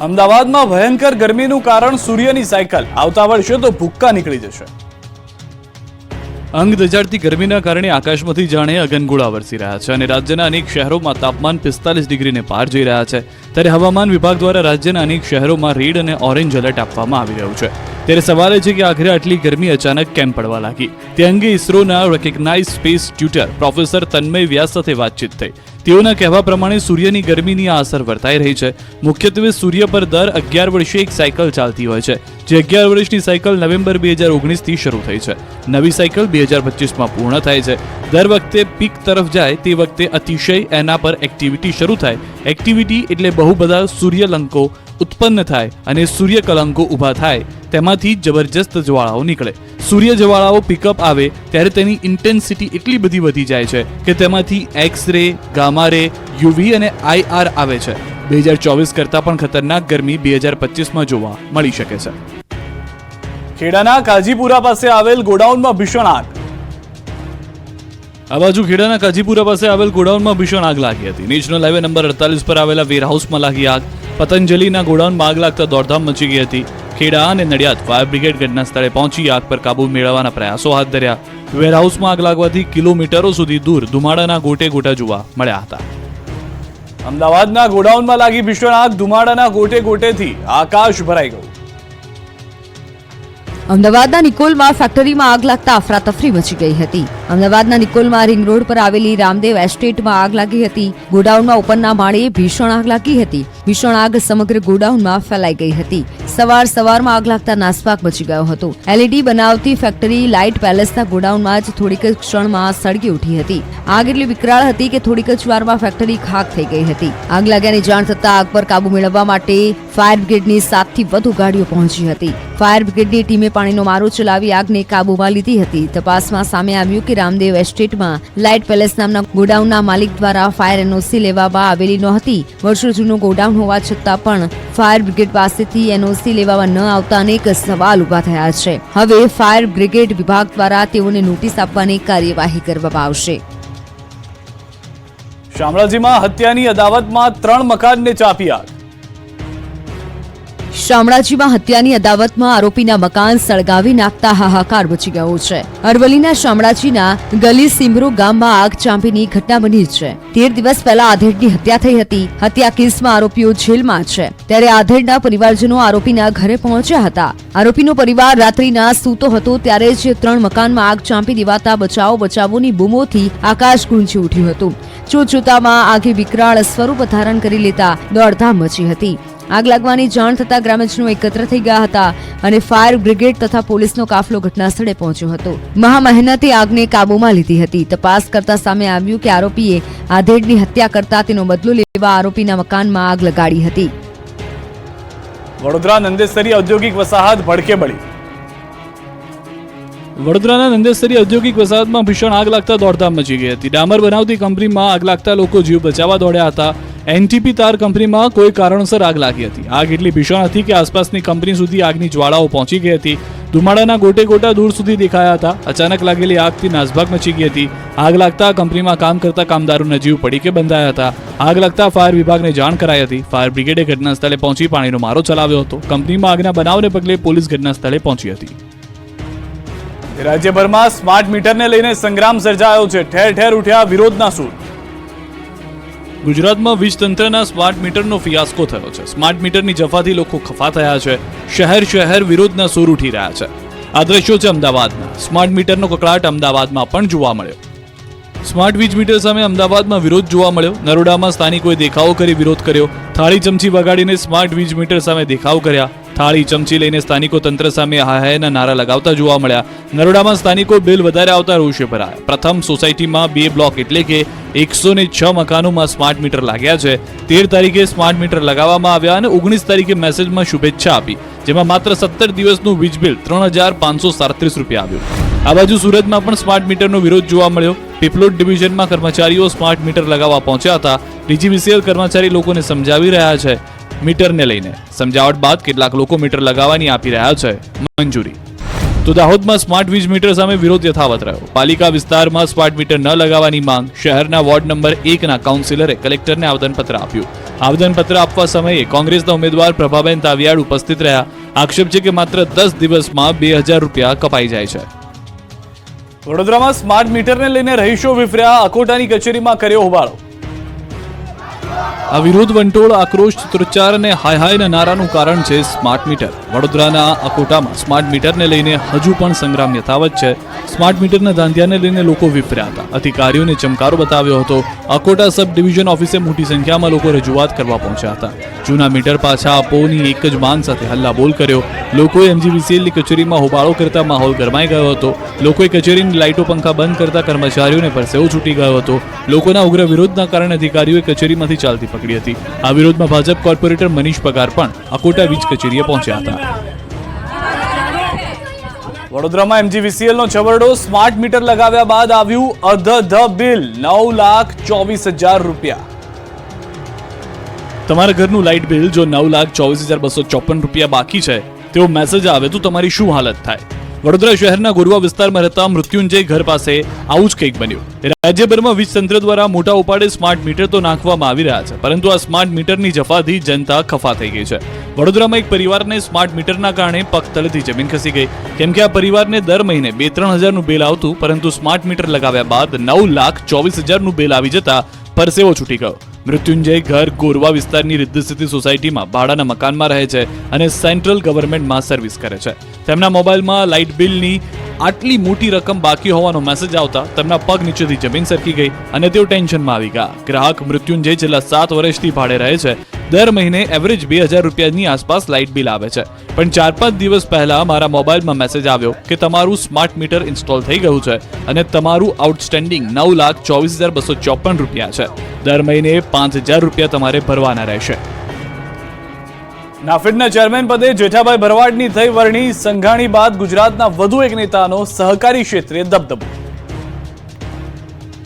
અમદાવાદમાં ભયંકર ગરમીનું કારણ સૂર્યની સાયકલ. આવતા વર્ષે તો ભૂક્કા નીકળી જશે. અંગ દજાડતી ગરમીના કારણે આકાશમાંથી જાણે અગનગોળા વરસી રહ્યા છે અને રાજ્યના અનેક શહેરોમાં તાપમાન પિસ્તાલીસ ડિગ્રીને પાર જઈ રહ્યા છે. ત્યારે હવામાન વિભાગ દ્વારા રાજ્યના અનેક શહેરોમાં રેડ અને ઓરેન્જ એલર્ટ આપવામાં આવી રહ્યું છે. ત્યારે સવાલ છે કે આખરે આટલી ગરમી અચાનક કેમ પડવા લાગી? તે અંગે ઇસરોના recognise space tutor professor Tanmay Vyas સાથે વાતચીત થઈ. તેઓના કહેવા પ્રમાણે સૂર્યની ગરમીની આ અસર વર્તાઈ રહી છે. મુખ્યત્વે સૂર્ય પર દર અગિયાર વર્ષે એક સાયકલ ચાલતી હોય છે, જે અગિયાર વર્ષની સાયકલ નવેમ્બર બે હજાર ઓગણીસથી શરૂ થઈ છે. નવી સાયકલ બે હજાર પચીસમાં પૂર્ણ થાય છે. દર વખતે પીક તરફ જાય તે વખતે અતિશય એના પર એક્ટિવિટી શરૂ થાય. એક્ટિવિટી એટલે બહુ બધા સૂર્યલંકો ઉત્પન્ન થાય અને સૂર્યકલંકો ઊભા થાય તેમાંથી જબરજસ્ત જ્વાળાઓ નીકળે. સૂર્ય જ્વાળાઓ પિકઅપ આવે ત્યારે તેની ઇન્ટેન્સિટી એટલી બધી વધી જાય છે કે તેમાંથી એક્સ રે ગામા રે યુવી અને આઈઆર આવે છે. બે હજાર ચોવીસ કરતાં પણ ખતરનાક ગરમી બે હજાર પચીસમાં જોવા મળી શકે છે. ખેડાના કાજીપુરા પાસે આવેલ ગોડાઉનમાં ભીષણ આગ. આ બાજુ ખેડાના કાજીપુરા પાસે આવેલ ગોડાઉનમાં ભીષણ આગ લાગી હતી. નેશનલ હાઈવે નંબર અડતાલીસ પર આવેલા વેરહાઉસમાં લાગી આગ. પતંજલિના ગોડાઉનમાં આગ લાગતા દોડધામ મચી ગઈ હતી. ખેડા અને નડિયાદ ફાયર બ્રિગેડ ઘટના સ્થળે પહોંચી આગ પર કાબુ મેળવવાના પ્રયાસો હાથ ધર્યા. વેરહાઉસમાં આગ લાગવાથી કિલોમીટરો સુધી દૂર ધુમાડાના ગોટે ગોટા જોવા મળ્યા હતા. અમદાવાદના ગોડાઉનમાં લાગી ભીષણ આગ ધુમાડાના ગોટે ગોટેથી આકાશ ભરાઈ ગયું. અમદાવાદના નિકોલમાં ફેક્ટરીમાં આગ લાગતા અફરાતફરી મચી ગઈ હતી. અમદાવાદના નિકોલમાં રિંગ રોડ પર આવેલી રામદેવ એસ્ટેટમાં આગ લાગી હતી. ગોડાઉનમાં ઉપરના માળે ભીષણ આગ લાગી હતી. ભીષણ આગ સમગ્ર ગોડાઉનમાં ફેલાઈ ગઈ હતી. સવાર સવારમાં આગ લાગતા નાસપાક મચી ગયો હતો. એલઈડી બનાવતી ફેક્ટરી લાઇટ પેલેસના ગોડાઉનમાં જ થોડીક જ ક્ષણમાં સળગી ઉઠી હતી. આગ એટલી વિકરાળ હતી કે થોડીક જ વારમાં ફેક્ટરી ખાક થઈ ગઈ હતી. આગ લાગ્યાની જાણ થતાં આગ પર કાબુ મેળવવા માટે ફાયર બ્રિગેડની સાતથી વધુ ગાડીઓ પહોંચી હતી. ફાયર બ્રિગેડની ટીમે પાણીનો મારો ચલાવી આગને કાબૂમાં લીધી હતી. તપાસમાં સામે આવ્યું કે રામદેવ એસ્ટેટમાં લાઇટ પેલેસ નામના ગોડાઉનના માલિક દ્વારા ફાયર એનઓસી લેવામાં આવેલી નહોતી. વર્ષો જૂનું ગોડાઉન હોવા છતાં પણ ફાયર બ્રિગેડ પાસેથી એનઓસી લેવામાં ન આવતા અનેક સવાલ ઊભા થયા છે. હવે ફાયર બ્રિગેડ વિભાગ દ્વારા તેઓને નોટિસ આપવાની કાર્યવાહી કરવામાં આવશે. શામળાજીમાં હત્યાની અદાવતમાં ત્રણ મકાનને ચાપી આગ. શામળાજીમાં હત્યાની અદાવતમાં આરોપીના મકાન સળગાવી નાખતા હાહાકાર મચી ગયો છે. અરવલ્લીના શામળાજીના ગલી સિમરો ગામમાં આગ ચાંપીની ઘટના બની છે. તેર દિવસ પહેલા આધેડની હત્યા થઈ હતી. હત્યા કેસમાં આરોપીઓ જેલમાં છે. ત્યારે આધેડના પરિવારજનો આરોપીના ઘરે પહોંચ્યા હતા. આરોપીનો પરિવાર રાત્રિના સૂતો હતો ત્યારે જ ત્રણ મકાનમાં આગ ચાંપી દેવાતા બચાવો બચાવોની બૂમોથી આકાશ ગુંજી ઉઠ્યું હતું. જોતજોતામાં આગે વિકરાળ સ્વરૂપ ધારણ કરી લેતા દોડધામ મચી હતી. આગ લાગવાની જાણ થતાં ગ્રામજનો એકત્ર થઈ ગયા હતા અને ફાયર બ્રિગેડ તથા પોલીસનો કાફલો ઘટના સ્થળે પહોંચ્યો હતો. મહા મહેનતે આગને કાબૂમાં લીધી હતી. તપાસ કરતા સામે આવ્યું કે આરોપીએ આધેડની હત્યા કરતા તેનો બદલો લેવા આરોપીના મકાનમાં આગ લગાડી હતી. વડોદરા નંદેસરી ઔદ્યોગિક વસાહત ભડકે બળી. વડોદરાના નંદેસરી ઔદ્યોગિક વસાહતમાં ભીષણ આગ લાગતા દોડધામ મચી ગઈ હતી. ડામર બનાવતી કંપનીમાં આગ લાગતા લોકો જીવ બચાવવા દોડ્યા હતા. એનટીપી તાર કંપનીમાં કોઈ કારણોસર આગ લાગી હતી. આગ એટલી ભીષણ હતી કે આસપાસની કંપની સુધી આગની જ્વાળાઓ પહોંચી ગઈ હતી. ધુમાડાના ગોટે ગોટા દૂર સુધી દેખાયા હતા. અચાનક લાગેલી આગથી નાસભાગ મચી ગઈ હતી. આગ લાગતા કંપનીમાં કામ કરતા કામદારોના જીવ પડી કે બંધાયા હતા. આગ લાગતા ફાયર વિભાગને જાણ કરાઈ હતી. ફાયર બ્રિગેડે ઘટના સ્થળે પહોંચી પાણીનો મારો ચલાવ્યો હતો. કંપનીમાં આગના બનાવને પગલે પોલીસ ઘટના સ્થળે પહોંચી હતી. રાજ્યભરમાં સ્માર્ટ મીટરને લઈને સંગ્રામ સર્જાયો છે. ઠેર ઠેર ઉઠ્યા વિરોધના સૂર. ગુજરાતમાં વીજતંત્રના સ્માર્ટ મીટરનો ફિયાસ્કો થયો છે. સ્માર્ટ મીટરની જફાથી લોકો ખફા થયા છે. શહેર શહેર વિરોધના સૂર ઉઠી રહ્યા છે. આ દ્રશ્યો છે અમદાવાદના. સ્માર્ટ મીટરનો કકળાટ અમદાવાદમાં પણ જોવા મળ્યો. સ્માર્ટ વીજ મીટર સામે અમદાવાદમાં વિરોધ જોવા મળ્યો. નરોડામાં સ્થાનિકોએ દેખાવો કરી વિરોધ કર્યો. થાળી ચમચી વગાડીને સ્માર્ટ વીજ મીટર સામે દેખાવ કર્યા. થાળી ચમચી લઈને સ્થાનિકો તંત્ર સામે હાયના નારા લગાવતા જોવા મળ્યા. નરોડામાં સ્થાનિકો બિલ વધારે આવતા રોષે ભરાયા. પ્રથમ સોસાયટીમાં બે બ્લોક એટલે કે એકસો ને છ મકાનોમાં સ્માર્ટ મીટર લાગ્યા છે. તેર તારીખે સ્માર્ટ મીટર લગાવવામાં આવ્યા અને ઓગણીસ તારીખે મેસેજમાં શુભેચ્છા આપી. જેમાં માત્ર સત્તર દિવસનું વીજ બિલ ત્રણ હજાર પાંચસો સાડત્રીસ રૂપિયા આવ્યું. આ બાજુ સુરતમાં પણ સ્માર્ટ મીટરનો વિરોધ જોવા મળ્યો. પીપલોદ ડિવિઝનમાં કર્મચારીઓ સ્માર્ટ મીટર લગાવવા પહોંચ્યા હતા. ડીજીવીસીએલ કર્મચારી લોકોને સમજાવી રહ્યા છે. મીટરને લઈને. સમજાવટ બાદ કેટલાક લોકો મીટર લગાવવાની આપી રહ્યા છે. મંજૂરી. તો દાહોદમાં સ્માર્ટ વીજ મીટર સામે વિરોધ યથાવત રહ્યો. પાલિકા વિસ્તારમાં સ્માર્ટ મીટર ન લગાવવાની માંગ શહેરના વોર્ડ નંબર એકના કાઉન્સિલરે કલેક્ટરને આવેદનપત્ર આપ્યું. આવેદનપત્ર આપવા સમયે કોંગ્રેસના ઉમેદવાર પ્રભાબેન તાવિયાડ ઉપસ્થિત રહ્યા. આક્ષેપ છે કે માત્ર દસ દિવસમાં બે હજાર રૂપિયા કપાઈ જાય છે. વડોદરામાં સ્માર્ટ મીટરને લઈને રહીશો વિફર્યા. અકોટાની કચેરીમાં કર્યો હોબાળો. આ વિરોધ વંટોળ, આક્રોશ, ચિત્રોચ્ચાર અને હાય હાયના નારાનું કારણ છે સ્માર્ટ મીટર. વડોદરાના અકોટામાં સ્માર્ટ મીટરને લઈને હજુ પણ સંગ્રામ યથાવત છે. સ્માર્ટ મીટરના ધાંધિયાને લઈને લોકો વિફર્યા હતા. અધિકારીઓને ચમકારો બતાવ્યો હતો. અકોટા સબ ડિવિઝન ઓફિસે મોટી સંખ્યામાં લોકો રજૂઆત કરવા પહોંચ્યા હતા. જૂના મીટર પાછા આપોની એક જ માંગ સાથે હલ્લાબોલ કર્યો. લોકોએ એમજીવીસીએલની કચેરીમાં હોબાળો કરતા માહોલ ગરમાઈ ગયો હતો. લોકોએ કચેરીની લાઇટો, પંખા બંધ કરતા કર્મચારીઓને પરસેવો છૂટી ગયો હતો. લોકોના ઉગ્ર વિરોધના કારણે અધિકારીઓએ કચેરીમાંથી ચાલતી પકડી હતી. આ વિરોધમાં ભાજપ કોર્પોરેટર મનીષ પગાર પણ અકોટા વીજ કચેરીએ પહોંચ્યા હતા. વડોદરામાં M G V C L નો છબરડો સ્માર્ટ મીટર લગાવ્યા બાદ આવ્યું અધ ધ બિલ, નવ લાખ ચોવીસ હજાર રૂપિયા. તમારા ઘરનું લાઇટ બિલ, જો નવ લાખ ચોવીસ હજાર બસો ચોપન રૂપિયા બાકી છે, તેવો મેસેજ આવે તો તમારી શું હાલત થાય? વડોદરા શહેરના ગોરવા વિસ્તારમાં રહેતા મૃત્યુંજય ઘર પાસે આવું જ કંઈક બન્યું. રાજ્યભરમાં વીજ તંત્ર દ્વારા મોટા ઉપાડે સ્માર્ટ મીટર તો નાખવામાં આવી રહ્યા છે, પરંતુ આ સ્માર્ટ મીટરની જફાથી જનતા ખફા થઈ ગઈ છે. વડોદરામાં એક પરિવારને સ્માર્ટ મીટરના કારણે પગ તળેથી જમીન ખસી ગઈ. કેમ કે આ પરિવારને દર મહિને બે ત્રણ હજારનું બિલ આવતું, પરંતુ સ્માર્ટ મીટર લગાવ્યા બાદ નવ લાખ ચોવીસ હજારનું બિલ આવી જતા પરસેવો છૂટી ગયો. મૃત્યુંજય ઘર ગોરવા વિસ્તારની રિદ્ધિ ભાડાના મકાનમાં રહે છે અને સેન્ટ્રલ ગવર્મેન્ટમાં સર્વિસ કરે છે. તેમના મોબાઈલમાં લાઇટ બિલની આટલી મોટી રકમ બાકી હોવાનો મેસેજ આવતા તેમના પગ નીચેથી જમીન સરકી ગઈ અને તેઓ ટેન્શનમાં આવી ગયા. ગ્રાહક મૃત્યુંજય છેલ્લા સાત વર્ષથી ભાડે રહે છે. દર મહિને એવરેજ બે હજાર રૂપિયાની આસપાસ લાઇટ બિલ આવે છે. પણ ચાર પાંચ દિવસ પહેલા મારા મોબાઈલમાં મેસેજ આવ્યો કે તમારું સ્માર્ટ મીટર ઇન્સ્ટોલ થઈ ગયું છે અને તમારું આઉટસ્ટેન્ડિંગ નવ લાખ ચોવીસ હજાર બસો ચોપન રૂપિયા છે. દર મહિને પાંચ હજાર રૂપિયા તમારે ભરવાના રહેશે. નાફેડના ચેરમેન પદે જેઠાભાઈ ભરવાડની થઈ વરણી સંઘાણી બાદ ગુજરાતના વધુ એક નેતાનો સહકારી ક્ષેત્રે દબદબો.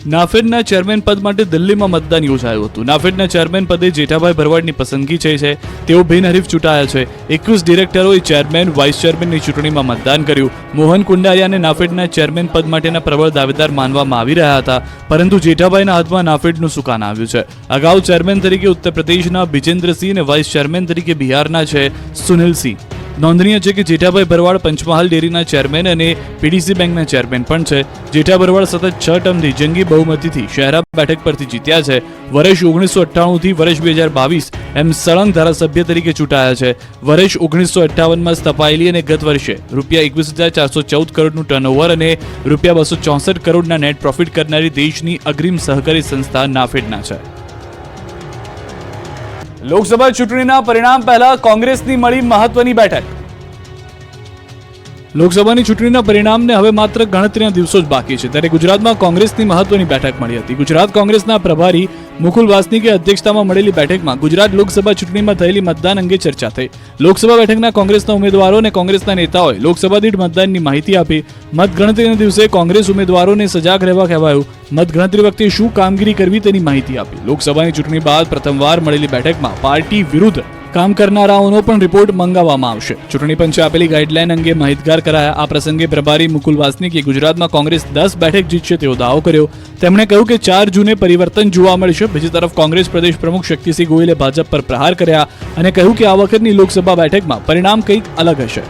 નાફેડના ચેરમેન પદ માટે દિલ્હીમાં મતદાન યોજાયું હતું. નાફેડના ચેરમેન પદે જેઠાભાઈ ભરવાડની પસંદગી થઈ છે. તેઓ બિનહરીફ ચૂંટાયા છે. એકવીસ ડિરેક્ટરોએ ચેરમેન, વાઇસ ચેરમેનની ચૂંટણીમાં મતદાન કર્યું. મોહન કુંડારિયાને નાફેડના ચેરમેન પદ માટેના પ્રબળ દાવેદાર માનવામાં આવી રહ્યા હતા. પરંતુ જેઠાભાઈના હાથમાં નાફેડનું સુકાન આવ્યું છે? અગાઉ ચેરમેન તરીકે ઉત્તર પ્રદેશના બિજેન્દ્રસિંહ અને વાઇસ ચેરમેન તરીકે બિહારના છે સુનિલસિંહ. નોંધનીય છે કે જેઠાભાઈ ભરવાડ પંચમહાલ ડેરીના ચેરમેન અને પીડીસી બેંકના ચેરમેન પણ છે. જેઠા ભરવાડ સતત છ ટર્મથી જંગી બહુમતીથી શહેરા બેઠક પરથી જીત્યા છે. વર્ષ ઓગણીસો અઠ્ઠાણુંથી વર્ષ બે હજાર બાવીસ એમ સળંગ ધારાસભ્ય તરીકે ચૂંટાયા છે. વર્ષ ઓગણીસો અઠ્ઠાવનમાં સ્થપાયેલી અને ગત વર્ષે રૂપિયા એકવીસ હજાર ચારસો ચૌદ કરોડનું ટર્નઓવર અને રૂપિયા બસો ચોસઠ કરોડના નેટ પ્રોફિટ કરનારી દેશની અગ્રીમ સહકારી સંસ્થા નાફેડના છે. લોકસભા ચૂંટણીના પરિણામ પહેલા કોંગ્રેસની મળી મહત્વની બેઠક. લોકસભાની ચૂંટણીના પરિણામને હવે માત્ર ગણતરીના દિવસો જ બાકી છે. ત્યારે ગુજરાતમાં કોંગ્રેસની મહત્વની બેઠક મળી હતી. ગુજરાત કોંગ્રેસના પ્રભારી મુકુલ વાસનિકે અધ્યક્ષતામાં મળેલી બેઠકમાં ગુજરાત લોકસભા ચૂંટણીમાં થયેલી મતદાન અંગે ચર્ચા થઈ. લોકસભા બેઠકના કોંગ્રેસના ઉમેદવારો અને કોંગ્રેસના નેતાઓએ લોકસભા દીઠ મતદાનની માહિતી આપી. મતગણતરીના દિવસે કોંગ્રેસ ઉમેદવારોને સજાગ રહેવા કહેવાયું. મતગણતરી વખતે શું કામગીરી કરવી તેની માહિતી આપી. લોકસભાની ચૂંટણી બાદ પ્રથમવાર મળેલી બેઠકમાં પાર્ટી વિરુદ્ધ કામ કરનારાઓનો પણ રિપોર્ટ મંગાવવામાં આવશે. ચૂંટણી પંચે આપેલી ગાઈડલાઈન અંગે માહિતગાર કરાયા. આ પ્રસંગે પ્રભારી મુકુલ વાસનિકે ગુજરાતમાં કોંગ્રેસ દસ બેઠક જીતશે તેવો દાવો કર્યો. તેમણે કહ્યું કે ચાર જૂને પરિવર્તન જોવા મળશે. બીજી તરફ કોંગ્રેસ પ્રદેશ પ્રમુખ શક્તિસિંહ ગોયલે ભાજપ પર પ્રહાર કર્યા અને કહ્યું કે આ વખતની લોકસભા બેઠકમાં પરિણામ કંઈક અલગ હશે.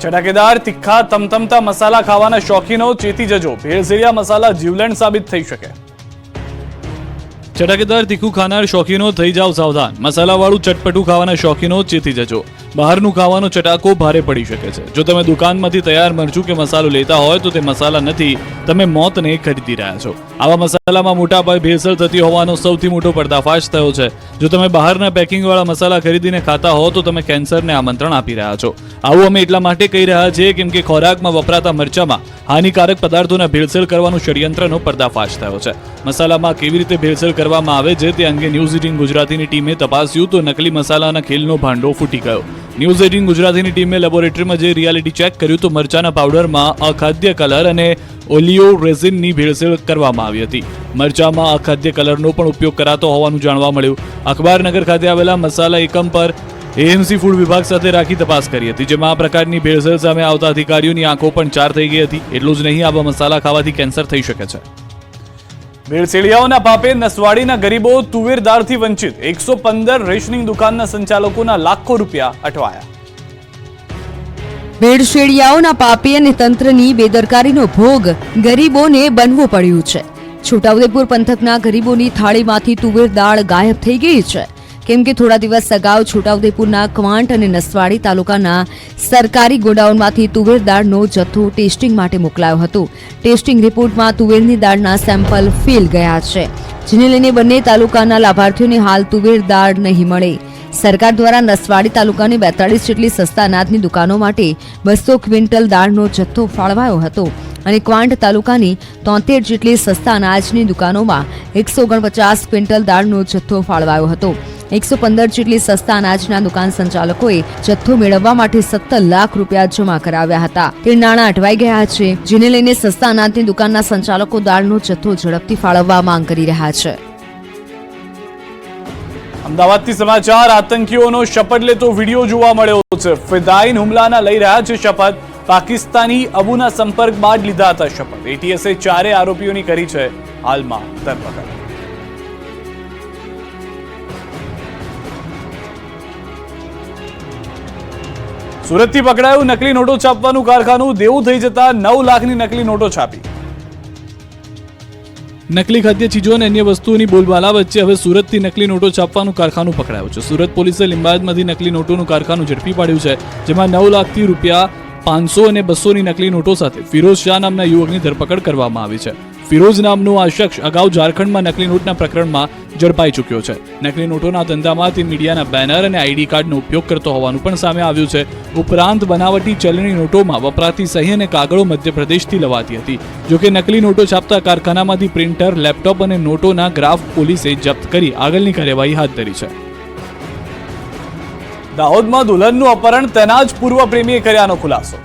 ચટાકેદાર, તીખા, તમતમતા મસાલા ખાવાના શોખીનો ચેતી જજો. ભેળસેળિયા મસાલા જીવલેણ સાબિત થઈ શકે. ચટાકેદાર તીખું ખાનાર શોખીનો થઈ જાવ સાવધાન. મસાલાવાળું ચટપટું ખાવાના શોખીનો ચેતી જજો. બહારનું ખાવાનો ચટાકો ભારે પડી શકે છે. જો તમે દુકાનમાંથી તૈયાર મરચું કે મસાલો લેતા હોય તો તે મસાલા નથી, તમે મોતને ખરીદી રહ્યા છો. આવા મસાલામાં મોટા ભાઈ ભેળસેળ થતી હોવાનો સૌથી મોટો પર્દાફાશ થયો છે. જો તમે બહારના પેકિંગવાળા મસાલા ખરીદીને ખાતા હો તો તમે કેન્સરને આમંત્રણ આપી રહ્યા છો. આવું અમે એટલા માટે કહી રહ્યા છીએ કેમ કે ખોરાકમાં વપરાતા મરચામાં હાનિકારક પદાર્થોના ભેળસેળ કરવાનું ષડયંત્રનો પર્દાફાશ થયો છે. મસાલામાં કેવી રીતે ભેળસેળ કરવામાં આવે છે તે અંગે ન્યૂઝ એટીન ગુજરાતીની ટીમે તપાસ્યું તો નકલી મસાલાના ખેલનો ભાંડો ફૂટી ગયો. ન્યૂઝ એટીન ગુજરાતીની ટીમે લેબોરેટરીમાં જે રિયાલિટી ચેક કર્યું તો મરચાના પાવડરમાં અખાદ્ય કલર અને ઓલિયો રેઝિનની ભેળસેળ કરવામાં આવી હતી. મરચામાં અખાદ્ય કલરનો પણ ઉપયોગ કરાતો હોવાનું જાણવા મળ્યું. અખબારનગર ખાતે આવેલા મસાલા એકમ પર એએમસી ફૂડ વિભાગ સાથે રાખી તપાસ કરી હતી, જેમાં આ પ્રકારની ભેળસેળ સામે આવતા અધિકારીઓની આંખો પણ ચાર થઈ ગઈ હતી. એટલું જ નહીં, આવા મસાલા ખાવાથી કેન્સર થઈ શકે છે. ભેળસેળિયાઓના પાપે નસવાડીના ગરીબો તુવેરદારથી વંચિત. એકસો પંદર રેશનિંગ દુકાનના સંચાલકોના લાખો રૂપિયા અટવાયા. ભેળસેળિયાઓના પાપી અને તંત્રની બેદરકારીનો ભોગ ગરીબોને બનવું પડ્યું છે. છોટાઉદેપુર પંથકના ગરીબોની થાળીમાંથી તુવેર દાળ ગાયબ થઈ ગઈ છે. કેમ કે થોડા દિવસ અગાઉ છોટાઉદેપુરના ક્વાંટ અને નસવાડી તાલુકાના સરકારી ગોડાઉનમાંથી તુવેર દાળનો જથ્થો ટેસ્ટિંગ માટે મોકલાયો હતો. ટેસ્ટિંગ રિપોર્ટમાં તુવેરની દાળના સેમ્પલ ફેલ ગયા છે. જેને લઈને બંને તાલુકાના લાભાર્થીઓને હાલ તુવેર દાળ નહીં મળે. સરકાર દ્વારા નસવાડી તાલુકાની બેતાળીસ જેટલી સસ્તા અનાજની દુકાનો માટે બસો ક્વિન્ટલ દાળનો જથ્થો ફાળવાયો હતો અને ક્વાંટ તાલુકાની તોતેર જેટલી સસ્તા અનાજની દુકાનોમાં એકસો ઓગણપચાસ ક્વિન્ટલ દાળનો જથ્થો ફાળવાયો હતો. એકસો પંદર જેટલી સસ્તા અનાજના દુકાન સંચાલકોએ જથ્થો મેળવવા માટે સત્તર લાખ રૂપિયા જમા કરાવ્યા હતા. તે નાણાં અટવાઈ ગયા છે, જેને લઈને સસ્તા અનાજની દુકાનના સંચાલકો દાળનો જથ્થો ઝડપથી ફાળવવા માંગ કરી રહ્યા છે. અમદાવાદથી સમાચાર, આતંકીઓનો શપથ લેતો વીડિયો જોવા મળ્યો છે. ફિદાઈન હુમલાના લઈ રહ્યા છે શપથ. પાકિસ્તાની અબુના સંપર્ક બાદ લીધા હતા શપથ. એટીએસે ચારે આરોપીઓની કરી છે હાલમાં ધરપકડ. સુરતથી પકડાયું, નકલી નોટો છાપવાનું કારખાનું, દેવું થઈ જતા નવ લાખની નકલી નોટો છાપી. નકલી ખાદ્ય ચીજો અને અન્ય વસ્તુઓની બોલબાલા વચ્ચે હવે સુરતથી નકલી નોટો છાપવાનું કારખાનું પકડાયું છે. સુરત પોલીસે લિંબાયતમાંથી નકલી નોટોનું કારખાનું ઝડપી પાડ્યું છે, જેમાં નવ લાખથી રૂપિયા પાંચસો અને બસોની નકલી નોટો સાથે ફિરોઝ શાહ નામના યુવકની ધરપકડ કરવામાં આવી છે. ફિરોઝ નામનો આ શખ્સ અગાઉ ઝારખંડમાં નકલી નોટના પ્રકરણમાં ઝડપાઈ ચૂક્યો છે. નકલી નોટોના ધંધામાં તે મીડિયાના બેનર અને આઈડી કાર્ડનો ઉપયોગ કરતો હોવાનું પણ સામે આવ્યું છે. ઉપરાંત બનાવટી ચલણી નોટોમાં વપરાતી સહી અને કાગળો મધ્યપ્રદેશથી લવાતી હતી. જોકે નકલી નોટો છાપતા કારખાનામાંથી પ્રિન્ટર, લેપટોપ અને નોટોના ગ્રાફ પોલીસે જપ્ત કરી આગળની કાર્યવાહી હાથ ધરી છે. દાહોદમાં દુલ્હનનું અપહરણ, તેના જ પૂર્વ પ્રેમીએ કર્યાનો ખુલાસો.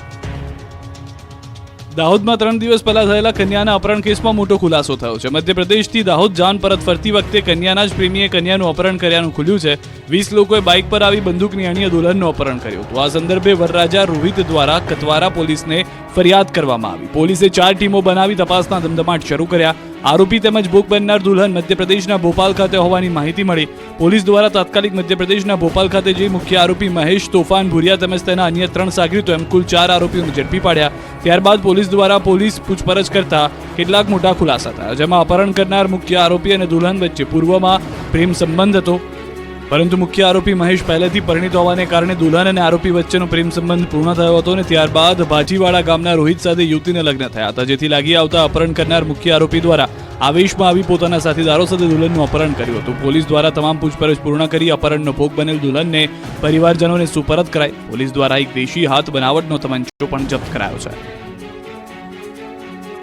દાહોદમાં ત્રણ દિવસ પહેલા થયેલા કન્યાના અપહરણ કેસમાં મોટો ખુલાસો થયો છે. મધ્યપ્રદેશથી દાહોદ જાન પરત ફરતી વખતે કન્યાના જ પ્રેમીએ કન્યાનું અપહરણ કર્યાનું ખુલ્યું છે. વીસ લોકોએ બાઇક પર આવી બંદૂકની અણીએ દુલ્હનનું અપહરણ કર્યું હતું. આ સંદર્ભે વરરાજા રોહિત દ્વારા કતવારા પોલીસને ફરિયાદ કરવામાં આવી. પોલીસે ચાર ટીમો બનાવી તપાસના ધમધમાટ શરૂ કર્યા. આરોપી તેમજ ભોગ બનનાર દુલ્હન મધ્યપ્રદેશના ભોપાલ ખાતે હોવાની માહિતી મળી. પોલીસ દ્વારા તાત્કાલિક મધ્યપ્રદેશના ભોપાલ ખાતે જઈ મુખ્ય આરોપી મહેશ તોફાન ભુરિયા તેમજ તેના અન્ય ત્રણ સાગરીતો એમ કુલ ચાર આરોપીઓને ઝડપી પાડ્યા. ત્યારબાદ પોલીસ દ્વારા પોલીસ પૂછપરછ કરતા કેટલાક મોટા ખુલાસા થયા, જેમાં અપહરણ કરનાર મુખ્ય આરોપી અને દુલ્હન વચ્ચે પૂર્વમાં પ્રેમ સંબંધ હતો. પરંતુ મુખ્ય આરોપી મહેશ પહેલેથી પરિણીત હોવાને કારણે દુલ્હન અને આરોપી વચ્ચેનો પ્રેમ સંબંધ પૂર્ણ થયો હતો અને ત્યારબાદ ભાજીવાડા ગામના રોહિત સાથે યુવતીને લગ્ન થયા હતા, જેથી લાગી આવતા અપહરણ કરનાર મુખ્ય આરોપી દ્વારા આવેશમાં આવી પોતાના સાથીદારો સાથે દુલ્હનનું અપહરણ કર્યું હતું. પોલીસ દ્વારા તમામ પૂછપરછ પૂર્ણ કરી અપહરણનો ભોગ બનેલ દુલ્હનને પરિવારજનોને સુપરત કરાઈ. પોલીસ દ્વારા એક દેશી હાથ બનાવટનો તમંચો પણ જપ્ત કરાયો છે.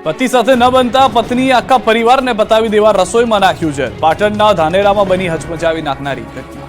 પતિ સાથે ન બનતા પત્નીએ આખા પરિવારને બતાવી દેવા રસોઈમાં નાખ્યું છે. પાટણના ધાનેરામાં બની હચમચાવી નાખનારી ઘટના.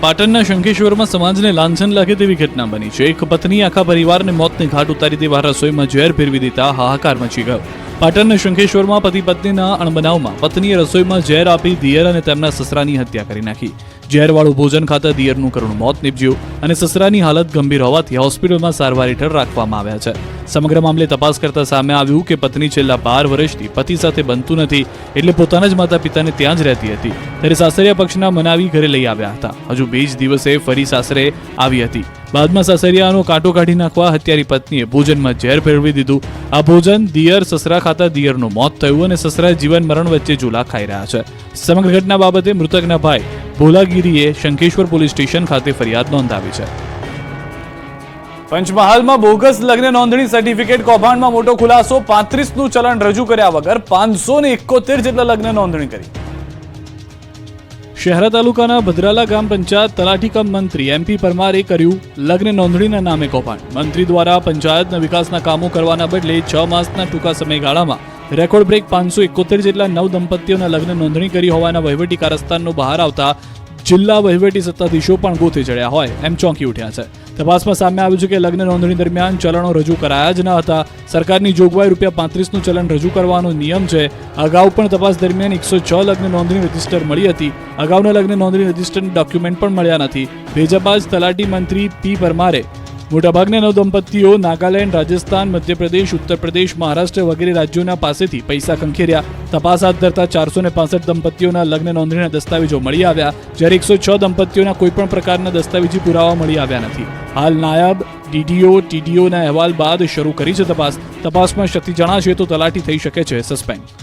પાટણના શંખેશ્વરમાં સમાજને લાંછન લાગે તેવી ઘટના બની છે. એક પત્ની આખા પરિવારને મોતને ઘાટ ઉતારી દેવા રસોઈમાં ઝેર ફેરવી દેતા હાહાકાર મચી ગયો. પાટણના શંખેશ્વરમાં પતિ પત્નીના અણબનાવમાં પત્નીએ રસોઈમાં ઝેર આપી દિયર અને તેમના સસરાની હત્યા કરી નાખી. ઝેરવાળું ભોજન ખાતા દિયરનું કરુણ મોત નીપજ્યું અને સસરાની હાલત ગંભીર હોવાથી હોસ્પિટલમાં સારવાર હેઠળ રાખવામાં આવ્યા છે. સમગ્ર મામલે તપાસ કરતા સામે આવ્યું કે પત્ની છેલ્લા બાર વર્ષથી પતિ સાથે બનતું નથી, એટલે પોતાના જ માતા પિતાને ત્યાં જ રહેતી હતી. ત્યારે સાસરિયા પક્ષના મનાવી ઘરે લઈ આવ્યા હતા. હજુ બે જ દિવસે ફરી સાસરે આવી હતી. બાદમાં સાસરિયાનો કાંટો કાઢી નાખવા હત્યારી પત્નીએ ભોજનમાં ઝેર ફેરવી દીધું. આ ભોજન દિયર સસરા ખાતા દિયરનું મોત થયું અને સસરા જીવન મરણ વચ્ચે ઝૂલા ખાઈ રહ્યા છે. સમગ્ર ઘટના બાબતે મૃતકના ભાઈ ભોલાગીરીએ શંકેશ્વર પોલીસ સ્ટેશન ખાતે ફરિયાદ નોંધાવી છે. પંચમહાલમાં બોગસ લગ્ન નોંધણી સર્ટિફિકેટ કૌભાંડમાં મોટો ખુલાસો પાંત્રીસનું ચલણ રજૂ કર્યા વગર પાંચસો ને એકોતેર જેટલા લગ્ન નોંધણી કરી. શહેરા તાલુકાના ભદ્રાલા ગ્રામ પંચાયત તલાટી મંત્રી એમપી પરમારે કર્યું લગ્ન નોંધણીના નામે કૌભાંડ. મંત્રી દ્વારા પંચાયતના વિકાસના કામો કરવાના બદલે છ માસના ટૂંકા સમયગાળામાં રેકોર્ડ બ્રેક પાંચસો એકોતેર જેટલા નવ દંપતીઓના લગ્ન નોંધણી કરી હોવાના વહીવટી કારસ્તાનનો બહાર આવતા જિલ્લા વહીવટી સત્તાધીશો પણ ગોથી ચડ્યા હોય, એમ ચોંકી ઉઠ્યા છે. તપાસમાં સામે આવ્યું છે કે લગ્ન નોંધણી દરમિયાન ચલણો રજૂ કરાયા જ ન હતા. સરકારની જોગવાઈ રૂપિયા પાંત્રીસનું ચલણ રજૂ કરવાનો નિયમ છે. અગાઉ પણ તપાસ દરમિયાન એકસો છ લગ્ન નોંધણી રજિસ્ટર મળી હતી. અગાઉના લગ્ન નોંધણી રજિસ્ટરના ડોક્યુમેન્ટ પણ મળ્યા નથી. ભેજાબાજ તલાટી મંત્રી પી પરમારે મોટાભાગના નવદંપતીઓ નાગાલેન્ડ, રાજસ્થાન, મધ્યપ્રદેશ ઉત્તર મહારાષ્ટ્ર વગેરે રાજ્યોના પાસેથી પૈસા ખંખેર્યા. તપાસ હાથ ધરતા ચારસો ને પાસઠ દંપતીઓના લગ્ન નોંધણીના દસ્તાવેજો મળી આવ્યા, જ્યારે એકસો છ દંપતીઓના કોઈપણ પ્રકારના દસ્તાવેજી પુરાવા મળી આવ્યા નથી. હાલ નાયબ ડીડીઓ, ટીડીઓના અહેવાલ બાદ શરૂ કરી છે તપાસ. તપાસમાં શક્તિ જણાશે તો તલાટી થઈ શકે છે સસ્પેન્ડ.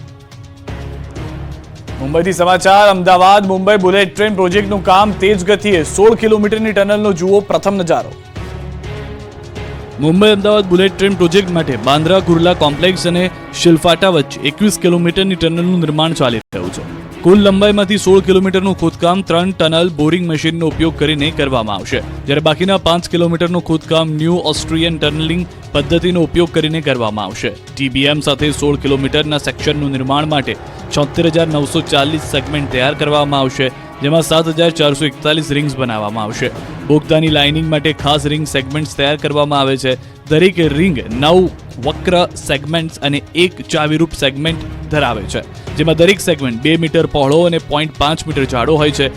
મુંબઈથી સમાચાર, અમદાવાદ, મુંબઈ બુલેટ ટ્રેન પ્રોજેક્ટનું કામ તેજ ગતિએ સોળ કિલોમીટરની ટનલનો જુઓ પ્રથમ નજારો. Mumbai Ahmedabad bullet train project માટે બાંદ્રા કુર્લા કોમ્પ્લેક્સ અને શિલફાટા વચ્ચે એકવીસ કિલોમીટરની ટનલનું નિર્માણ ચાલી રહ્યું છે. કુલ લંબાઈમાંથી સોળ કિલોમીટરનું ખોદકામ ત્રણ ટનલ બોરિંગ મશીનનો ઉપયોગ કરીને કરવામાં આવશે. જ્યારે બાકીના પાંચ કિલોમીટરનું ખોદકામ ન્યૂ ઓસ્ટ્રિયન ટનલિંગ પદ્ધતિનો ઉપયોગ કરીને કરવામાં આવશે. ટીબીએમ સાથે સોળ કિલોમીટરના સેક્શનનું નિર્માણ માટે છોતેર હજાર નવસો ચાલીસ સેગમેન્ટ તૈયાર કરવામાં આવશે. જેમાં સાત હજાર ચારસો એકતાલીસ રિંગ્સ બનાવવામાં આવશે. બોગદાની લાઇનિંગ માટે ખાસ રિંગ સેગમેન્ટ્સ તૈયાર કરવામાં આવે છે. દરેક રિંગ નવ વક્ર સેગમેન્ટ્સ અને એક ચાવીરૂપ સેગમેન્ટ ધરાવે છે. જેમાં દરેક સેગમેન્ટ બે મીટર પહોળો અને પોઈન્ટ પાંચ મીટર જાડો હોય છે.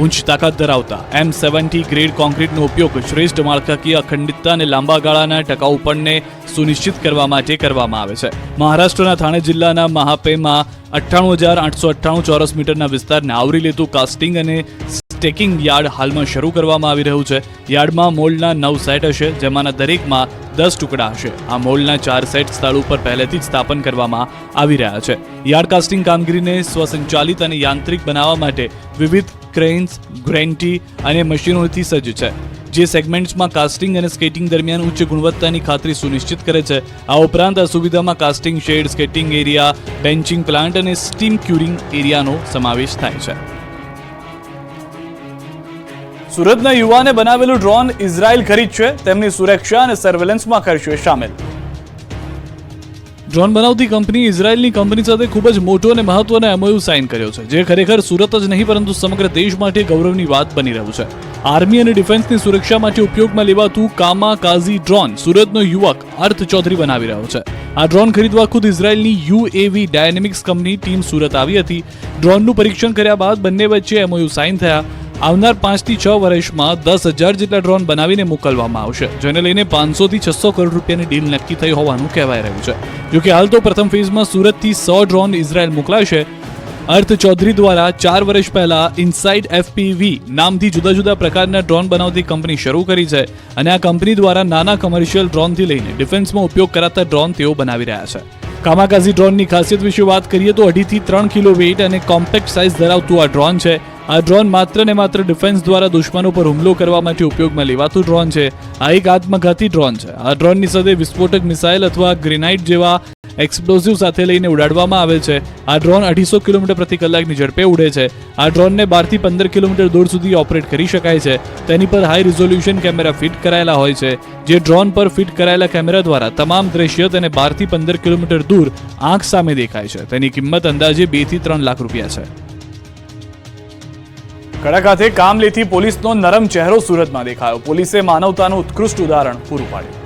ઉચ્ચ તાકાત ધરાવતા એમ સેવન્ટી ગ્રેડ કોન્ક્રીટનો ઉપયોગ શ્રેષ્ઠ માળખાકીય અખંડિતતા અને લાંબા ગાળાના ટકાઉપણને સુનિશ્ચિત કરવા માટે કરવામાં આવે છે. મહારાષ્ટ્રના થાણે જિલ્લાના મહાપેમાં અઠ્ઠાણું હજાર આઠસો અઠ્ઠાણું ચોરસ મીટરના વિસ્તારને આવરી લેતું કાસ્ટિંગ અને સ્ટેકિંગ યાર્ડ હાલમાં શરૂ કરવામાં આવી રહ્યું છે. યાર્ડમાં મોલ્ડના નવ સેટ હશે, જેમાંના દરેકમાં દસ ટુકડા હશે. આ મોલ્ડના ચાર સેટ સ્થળ ઉપર પહેલેથી જ સ્થાપન કરવામાં આવી રહ્યા છે. યાર્ડ કાસ્ટિંગ કામગીરીને સ્વસંચાલિત અને યાંત્રિક બનાવવા માટે વિવિધ ક્રેન્સ ગ્રેન્ટી અને મશીનોથી સજ્જ છે. જે સેગમેન્ટ્સમાં કાસ્ટિંગ અને સ્કેટિંગ દરમિયાન ઉચ્ચ ગુણવત્તાની ખાતરી સુનિશ્ચિત કરે છે. આ ઉપરાંત આ સુવિધામાં casting shed, skating area, batching plant અને સ્ટીમ ક્યુરિંગ એરિયાનો સમાવેશ થાય છે. સુરતના યુવાને બનાવેલું ડ્રોન ઇઝરાયલ ખરીદશે. તેમની સુરક્ષા અને સર્વેલન્સમાં કરશે સામેલ. ડ્રોન બનાવતી કંપની ઇઝરાયલની કંપની સાથે ખૂબ જ મોટો અને મહત્વનો એમઓયુ સાઇન કર્યો છે, જે ખરેખર સુરત જ નહીં, પરંતુ સમગ્ર દેશ માટે ગૌરવની વાત બની રહ્યું છે. આર્મી અને ડિફેન્સની સુરક્ષા માટે ઉપયોગમાં લેવાતું કામા કાઝી ડ્રોન સુરતનો યુવક અર્થ ચૌધરી બનાવી રહ્યો છે. આ ડ્રોન ખરીદવા ખુદ ઇઝરાયલની UAV dynamics company team Surat આવી હતી. ડ્રોનનું પરીક્ષણ કર્યા બાદ બંને વચ્ચે એમઓયુ સાઇન થયા. આવનાર પાંચથી છ વર્ષમાં દસ હજાર જેટલા ડ્રોન બનાવીને મોકલવામાં આવશે, જેને લઈને પાંચસોથી છસો કરોડ રૂપિયાની ડીલ નક્કી થઈ હોવાનું કહેવાય રહ્યું છે. જોકે હાલ તો પ્રથમ ફેઝમાં સુરતથી સો ડ્રોન ઇઝરાયલ મોકલાશે. અર્થ ચૌધરી દ્વારા ચાર વર્ષ પહેલા ઇનસાઇડ એફપીવી નામથી જુદા જુદા પ્રકારના ડ્રોન બનાવતી કંપની શરૂ કરી છે અને આ કંપની દ્વારા નાના કમર્શિયલ ડ્રોનથી લઈને ડિફેન્સમાં ઉપયોગ કરાતા ડ્રોન તેઓ બનાવી રહ્યા છે. કામાકાઝી ડ્રોનની ખાસિયત વિશે વાત કરીએ તો અઢીથી ત્રણ કિલો વેઇટ અને કોમ્પેક્ટ સાઇઝ ધરાવતું આ ડ્રોન છે. આ ડ્રોન માત્ર ને માત્ર ડિફેન્સ દ્વારા દુશ્મનો પર હુમલો કરવા માટે ઉપયોગમાં લેવાતું ડ્રોન છે. આ એક આત્મઘાતી ડ્રોન છે. આ ડ્રોનની સાથે વિસ્ફોટક મિસાઇલ અથવા ગ્રેનાઇટ જેવા એક્સપ્લોઝિવ સાથે લઈને ઉડાડવામાં આવે છે. આ ડ્રોન અઢીસો કિલોમીટર પ્રતિ કલાકની ઝડપે ઉડે છે. આ ડ્રોનને બારથી પંદર કિલોમીટર દૂર સુધી ઓપરેટ કરી શકાય છે. તેની પર હાઈ રિઝોલ્યુશન કેમેરા ફિટ કરાયેલા હોય છે. જે ડ્રોન પર ફિટ કરાયેલા કેમેરા દ્વારા તમામ દ્રશ્ય તેને બારથી પંદર કિલોમીટર દૂર આંખ સામે દેખાય છે. તેની કિંમત અંદાજે બેથી ત્રણ લાખ રૂપિયા છે. કડા ખાતે કામ લેતી પોલીસનો નરમ ચહેરો સુરતમાં દેખાયો. પોલીસે માનવતાનું ઉત્કૃષ્ટ ઉદાહરણ પૂરું પાડ્યું.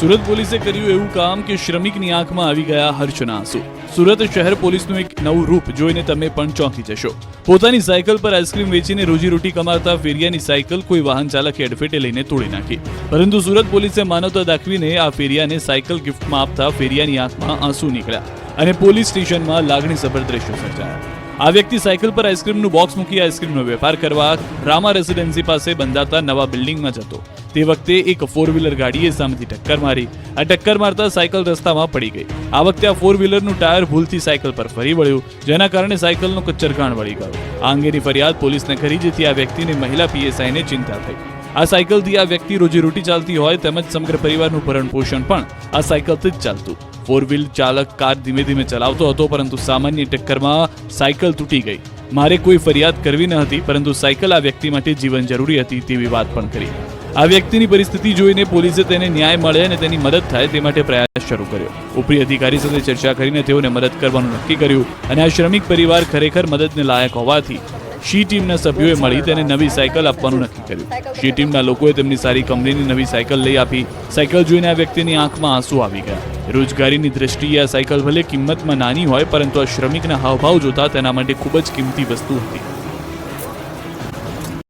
સુરત પોલીસે કર્યું એવું કામ કે શ્રમિકની આંખમાં આવી ગયા હર્ષના આંસુ. સુરત શહેર પોલીસનું એક નવું રૂપ જોઈને તમે પણ ચોંકી જશો. પોતાની સાયકલ પર આઈસ્ક્રીમ વેચીને રોજીરોટી કમાતા ફેરિયાની સાયકલ કોઈ વાહન ચાલકે એડફેટે લઈને તોડી નાખી. પરંતુ સુરત પોલીસે માનવતા દાખવીને આ ફેરિયાને સાયકલ ગિફ્ટમાં આપતા ફેરિયાની આંખમાં આંસુ નીકળ્યા અને પોલીસ સ્ટેશનમાં લાગણીસભર દ્રશ્યો સર્જાયા. આ વ્યક્તિ સાયકલ પર આઈસ્ક્રીમનું બોક્સ મૂકી આઈસ્ક્રીમનો વેપાર કરવા રામા રેસિડેન્સી પાસે બંધાતા નવા બિલ્ડિંગમાં જતો. તે વખતે એક ફોર વ્હીલર ગાડીએ સામેથી ટક્કર મારી. આ ટક્કર મારતા સાયકલ રસ્તામાં પડી ગઈ. આ વખતે આ ફોર વ્હીલરનું ટાયર ભૂલથી સાયકલ પર ફરી વળ્યું, જેના કારણે સાયકલનો કચ્છરખાણ વળી ગયો. આ અંગેની ફરિયાદ પોલીસને કરી, જેથી આ વ્યક્તિને મહિલા પીએસઆઈને ચિંતા થઈ. આ સાયકલથી આ વ્યક્તિ રોજીરોટી ચાલતી હોય તેમજ સમગ્ર પરિવારનું ભરણ પોષણ પણ આ સાયકલથી જ ચાલતું. ફોર વ્હીલ ચાલક કાર ધીમે ધીમે ચલાવતો હતો, પરંતુ સામાન્ય ટક્કરમાં સાયકલ તૂટી ગઈ. મારે કોઈ ફરિયાદ કરવી ન હતી, પરંતુ સાયકલ આ વ્યક્તિ માટે જીવન જરૂરી હતી તેવી વાત પણ કરી. આ વ્યક્તિની પરિસ્થિતિ જોઈને પોલીસે તેને ન્યાય મળે અને તેની મદદ થાય તે માટે પ્રયાસ શરૂ કર્યો. ઉપરી અધિકારી સાથે ચર્ચા કરીને તેઓને મદદ કરવાનું નક્કી કર્યું અને આ શ્રમિક પરિવાર ખરેખર મદદને લાયક હોવાથી શી ટીમના સભ્યોએ મળી તેને નવી સાયકલ આપવાનું નક્કી કર્યું. શી ટીમના લોકોએ તેમની સારી કંપનીની નવી સાયકલ લઈ આપી. સાયકલ જોઈને આ વ્યક્તિની આંખમાં આંસુ આવી ગયા. રોજગારીની દ્રષ્ટિએ આ સાયકલ ભલે કિંમતમાં નાની હોય, પરંતુ આ શ્રમિકના હાવભાવ જોતા તેના માટે ખૂબ જ કિંમતી વસ્તુ હતી.